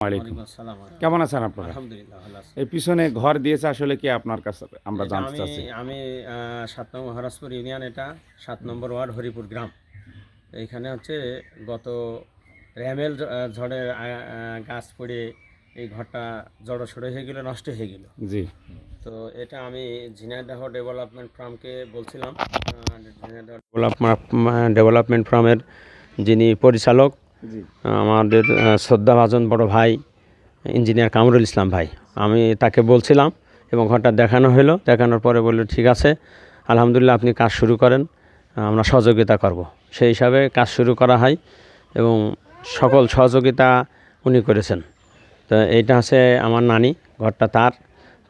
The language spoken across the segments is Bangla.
ওয়ালাইকুম ওয়ালাইকুম আসসালাম। কেমন আছেন আপনারা? আলহামদুলিল্লাহ ভালো আছি। এই পিছনে ঘর দিয়েছে আসলে কি আপনার কাছে আমরা জানতে আমি চাচ্ছি? আমি সাত নম্বর হরাসপুর ইউনিয়ন এটা সাত নম্বর ওয়ার্ড হরিপুর গ্রাম। এইখানে হচ্ছে গত র্যামেল ঝ- আহ, ঝড়ে আহ, আহ, গাছ পড়ে এই ঘরটা জড়ো সড়ো হয়ে গেল নষ্ট হয়ে গেল। জি। তো এটা আমি ঝিনাইদহ ডেভেলপমেন্ট ফার্মকে বলছিলাম। ডেভেলপমেন্ট ডেভেলপমেন্ট ফার্মের যিনি পরিচালক আমাদের শ্রদ্ধাভাজন বড় ভাই, ইঞ্জিনিয়ার কামরুল ইসলাম ভাই। আমি তাকে বলছিলাম এবং ঘরটা দেখানো হলো দেখানোর পরে বলল, ঠিক আছে, আলহামদুলিল্লাহ আপনি কাজ শুরু করেন, আমরা সহযোগিতা করব। সেই হিসাবে কাজ শুরু করা হয় এবং সকল সহযোগিতা উনি করেছেন। তো এইটা হচ্ছে আমার নানি, ঘরটা তার।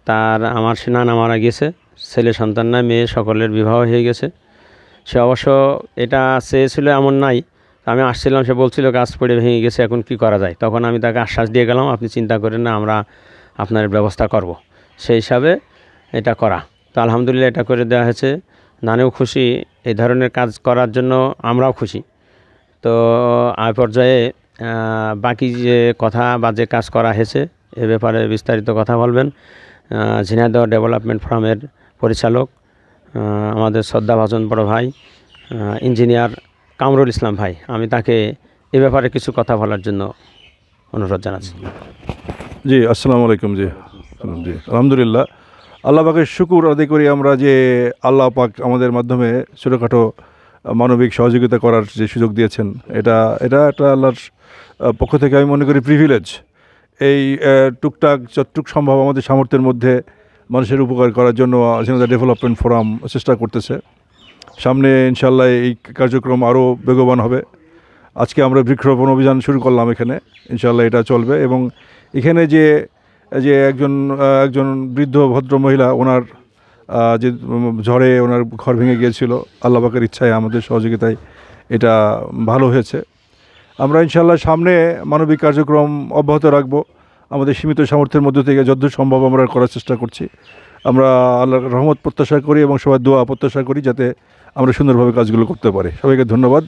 তার, আমার সে নানা মারা গেছে, ছেলে সন্তান না মেয়ে সকলের বিবাহ হয়ে গেছে। সে অবশ্য এটা চেয়েছিল এমন নাই আমি আসছিলাম, সে বলছিল, গাছ পড়ে ভেঙে গেছে, এখন কি করা যায়? তখন আমি তাকে আশ্বাস দিয়ে গেলাম, আপনি চিন্তা করেন না, আমরা আপনার ব্যবস্থা করব। সেই হিসাবে এটা করা। তো আলহামদুলিল্লাহ এটা করে দেওয়া হয়েছে। নানেও খুশি, এই ধরনের কাজ করার জন্য আমরাও খুশি। তো আয় পর্যায়ে বাকি যে কথা বা যে কাজ করা হয়েছে, এ ব্যাপারে বিস্তারিত কথা বলবেন। ঝিনাইদহ ডেভেলপমেন্ট ফার্মের পরিচালক আমাদের শ্রদ্ধাভাজন বড় ভাই ইঞ্জিনিয়ার কামরুল ইসলাম ভাই, আমি তাকে এ ব্যাপারে কিছু কথা বলার জন্য অনুরোধ জানাচ্ছি। জি, আসসালামু আলাইকুম জি। জি, আলহামদুলিল্লাহ। আল্লাহ শুকুর আদায় করি আমরা যে আল্লাহ পাক আমাদের মাধ্যমে ছোটোখাটো মানবিক সহযোগিতা করার যে সুযোগ দিয়েছেন, এটা এটা একটা আল্লাহর পক্ষ থেকে আমি মনে করি প্রিভিলেজ এই টুকটাক, যতটুক সম্ভব আমাদের সামর্থ্যের মধ্যে মানুষের উপকার করার জন্য ঝিনাইদহ ডেভেলপমেন্ট ফোরাম চেষ্টা করতেছে। সামনে ইনশাল্লাহ এই কার্যক্রম আরও বেগবান হবে। আজকে আমরা বৃক্ষরোপণ অভিযান শুরু করলাম এখানে। ইনশাল্লাহ এটা চলবে এবং এখানে যে যে একজন একজন বৃদ্ধ ভদ্র মহিলা, ওনার যে ঝড়ে ওনার ঘর ভেঙে গিয়েছিল আল্লাহবাকের ইচ্ছায় আমাদের সহযোগিতায় এটা ভালো হয়েছে। আমরা ইনশাল্লাহ সামনে মানবিক কার্যক্রম অব্যাহত রাখব। আমাদের সীমিত সামর্থ্যের মধ্যে থেকে যতদূর সম্ভব আমরা করার চেষ্টা করছি। আমরা আল্লাহর রহমত প্রত্যাশা করি এবং সবাই দোয়া প্রত্যাশা করি যাতে আমরা সুন্দরভাবে কাজগুলো করতে পারি। সবাইকে ধন্যবাদ।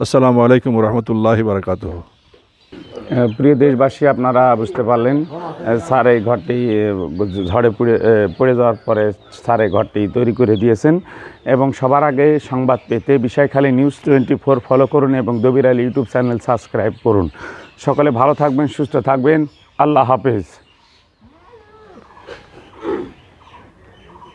আসসালামু আলাইকুম রহমতুল্লাহ বারকাতুহ। আহ, প্রিয় দেশবাসী আপনারা বুঝতে পারলেন স্যার এই ঘরটি ঝড়ে পুড়ে পড়ে যাওয়ার পরে স্যার এই ঘরটি তৈরি করে দিয়েছেন এবং সবার আগে সংবাদ পেতে Bishoykhali news twenty four follow করুন এবং Dabir Ali YouTube channel subscribe করুন। সকলে ভালো থাকবেন সুস্থ থাকবেন। আল্লাহ হাফেজ।